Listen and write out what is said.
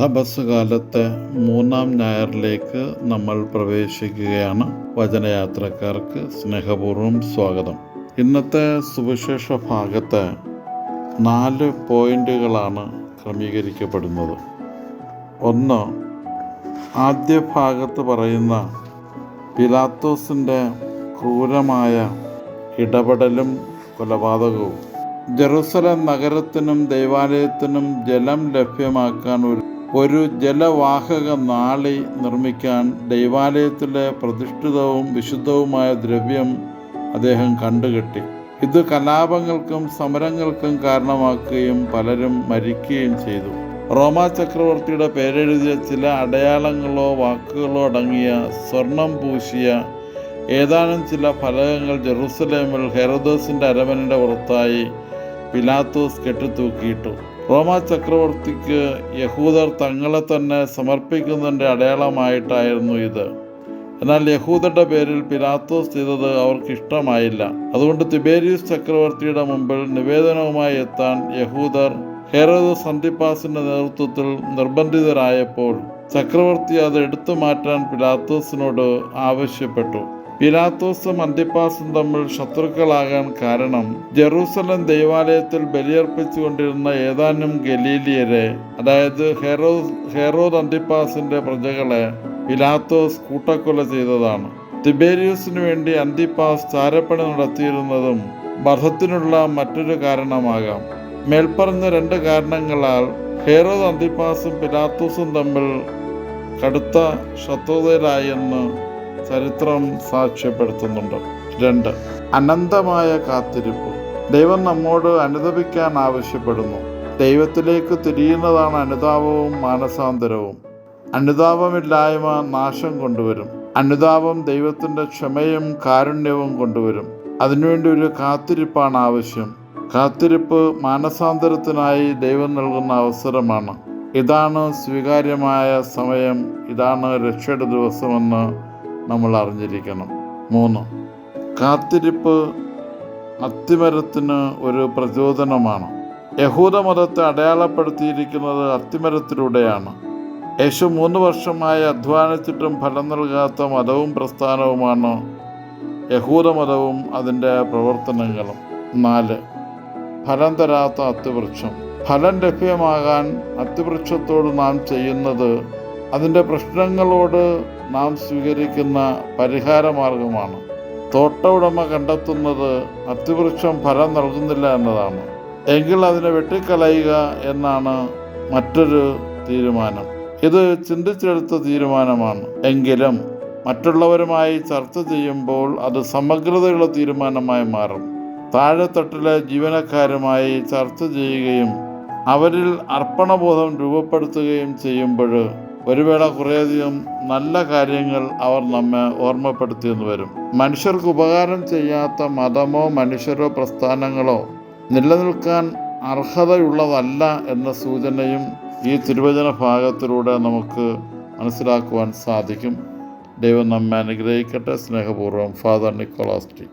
തപസ് കാലത്തെ മൂന്നാം ഞായറിലേക്ക് നമ്മൾ പ്രവേശിക്കുകയാണ്. വചനയാത്രക്കാർക്ക് സ്നേഹപൂർവം സ്വാഗതം. ഇന്നത്തെ സുവിശേഷ ഭാഗത്ത് നാല് പോയിന്റുകളാണ് ക്രമീകരിക്കപ്പെടുന്നത്. ഒന്ന് ആദ്യ ഭാഗത്ത് പറയുന്ന പിലാത്തോസിന്റെ ക്രൂരമായ ഇടപെടലും കൊലപാതകവും. ജെറുസലം നഗരത്തിനും ദൈവാലയത്തിനും ജലം ലഭ്യമാക്കാൻ ഒരു ഒരു ജലവാഹക നാളി നിർമ്മിക്കാൻ ദൈവാലയത്തിലെ പ്രതിഷ്ഠിതവും വിശുദ്ധവുമായ ദ്രവ്യം അദ്ദേഹം കണ്ടുകെട്ടി. ഇത് കലാപങ്ങൾക്കും സമരങ്ങൾക്കും കാരണമാക്കുകയും പലരും മരിക്കുകയും ചെയ്തു. റോമാ ചക്രവർത്തിയുടെ പേരെഴുതിയ ചില അടയാളങ്ങളോ വാക്കുകളോ അടങ്ങിയ സ്വർണം പൂശിയ ഏതാനും ചില ഫലകങ്ങൾ ജെറുസലേമിൽ ഹെറദോസിന്റെ അരമനയുടെ പുറത്തായി പിലാത്തോസ് കെട്ടിത്തൂക്കിയിട്ടു. റോമാ ചക്രവർത്തിക്ക് യഹൂദർ തങ്ങളെ തന്നെ സമർപ്പിക്കുന്നതിന്റെ അടയാളമായിട്ടായിരുന്നു ഇത്. എന്നാൽ യഹൂദരുടെ പേരിൽ പിലാത്തോസ് ചെയ്തത് അവർക്ക് ഇഷ്ടമായില്ല. അതുകൊണ്ട് തിബേരിയസ് ചക്രവർത്തിയുടെ മുമ്പിൽ നിവേദനവുമായി എത്താൻ യഹൂദർ ഹെറോദോസ് അന്തിപ്പാസിന്റെ നേതൃത്വത്തിൽ നിർബന്ധിതരായപ്പോൾ ചക്രവർത്തി അത് എടുത്തു മാറ്റാൻ പിലാത്തോസിനോട് ആവശ്യപ്പെട്ടു. പിലാത്തോസും അന്തിപ്പാസും തമ്മിൽ ശത്രുക്കളാകാൻ കാരണം ജെറൂസലം ദൈവാലയത്തിൽ ബലിയർപ്പിച്ചുകൊണ്ടിരുന്ന ഏതാനും ഗലീലിയരെ അതായത് ഹെറോ ഹെറോദ് അന്തിപ്പാസിന്റെ പ്രജകളെ പിലാത്തോസ് കൂട്ടക്കൊല ചെയ്തതാണ്. തിബേരിയസിനു വേണ്ടി അന്തിപ്പാസ് ചാരപ്പണി നടത്തിയിരുന്നതും വധത്തിനുള്ള മറ്റൊരു കാരണമാകാം. മേൽപ്പറഞ്ഞ രണ്ട് കാരണങ്ങളാൽ ഹെറോദ് അന്തിപ്പാസും പിലാത്തോസും തമ്മിൽ കടുത്ത ശത്രുതയിലായെന്ന് ചരിത്രം സാക്ഷ്യപ്പെടുത്തുന്നുണ്ട്. രണ്ട് അനന്തമായ കാത്തിരിപ്പ്. ദൈവം നമ്മോട് അനുദപിക്കാൻ ആവശ്യപ്പെടുന്നു. ദൈവത്തിലേക്ക് തിരിയുന്നതാണ് അനുതാപവും മാനസാന്തരവും. അനുതാപമില്ലായ്മ നാശം കൊണ്ടുവരും. അനുതാപം ദൈവത്തിന്റെ ക്ഷമയും കാരുണ്യവും കൊണ്ടുവരും. അതിനുവേണ്ടി ഒരു കാത്തിരിപ്പാണ് ആവശ്യം. കാത്തിരിപ്പ് മാനസാന്തരത്തിനായി ദൈവം നൽകുന്ന അവസരമാണ്. ഇതാണ് സ്വീകാര്യമായ സമയം. ഇതാണ് രക്ഷയുടെ ദിവസമെന്ന് നമ്മൾ അറിഞ്ഞിരിക്കണം മൂന്ന് കാത്തിരിപ്പ് അത്തിമരത്തിന് ഒരു പ്രചോദനമാണ്. യഹൂദമതത്തെ അടയാളപ്പെടുത്തിയിരിക്കുന്നത് അത്തിമരത്തിലൂടെയാണ്. യേശു മൂന്ന് വർഷമായി അധ്വാനിച്ചിട്ടും ഫലം നൽകാത്ത മതവും പ്രസ്ഥാനവുമാണ് യഹൂദമതവും അതിന്റെ പ്രവർത്തനങ്ങളും. നാല് ഫലം തരാത്ത അത്തിവൃക്ഷം. ഫലം ലഭ്യമാകാൻ അത്തിവൃക്ഷത്തോട് നാം ചെയ്യുന്നത് അതിന്റെ പ്രശ്നങ്ങളോട് നാം സ്വീകരിക്കുന്ന പരിഹാരമാർഗമാണ്. തോട്ട ഉടമ കണ്ടെത്തുന്നത് അത്തിവൃക്ഷം ഫലം നൽകുന്നില്ല എന്നതാണ്. എങ്കിൽ അതിനെ വെട്ടിക്കളയുക എന്നാണ് മറ്റൊരു തീരുമാനം. ഇത് ചിന്തിച്ചെടുത്ത തീരുമാനമാണ്. എങ്കിലും മറ്റുള്ളവരുമായി ചർച്ച ചെയ്യുമ്പോൾ അത് സമഗ്രതയുള്ള തീരുമാനമായി മാറും. താഴെത്തട്ടിലെ ജീവനക്കാരുമായി ചർച്ച ചെയ്യുകയും അവരിൽ അർപ്പണബോധം രൂപപ്പെടുത്തുകയും ചെയ്യുമ്പോൾ ഒരു വേള കുറേയധികം നല്ല കാര്യങ്ങൾ അവർ നമ്മെ ഓർമ്മപ്പെടുത്തിയെന്ന് വരും. മനുഷ്യർക്ക് ഉപകാരം ചെയ്യാത്ത മതമോ മനുഷ്യരോ പ്രസ്ഥാനങ്ങളോ നിലനിൽക്കാൻ അർഹതയുള്ളതല്ല എന്ന സൂചനയും ഈ തിരുവചന ഭാഗത്തിലൂടെ നമുക്ക് മനസ്സിലാക്കുവാൻ സാധിക്കും. ദൈവം നമ്മെ അനുഗ്രഹിക്കട്ടെ. സ്നേഹപൂർവം ഫാദർ നിക്കോളാസ്റ്റി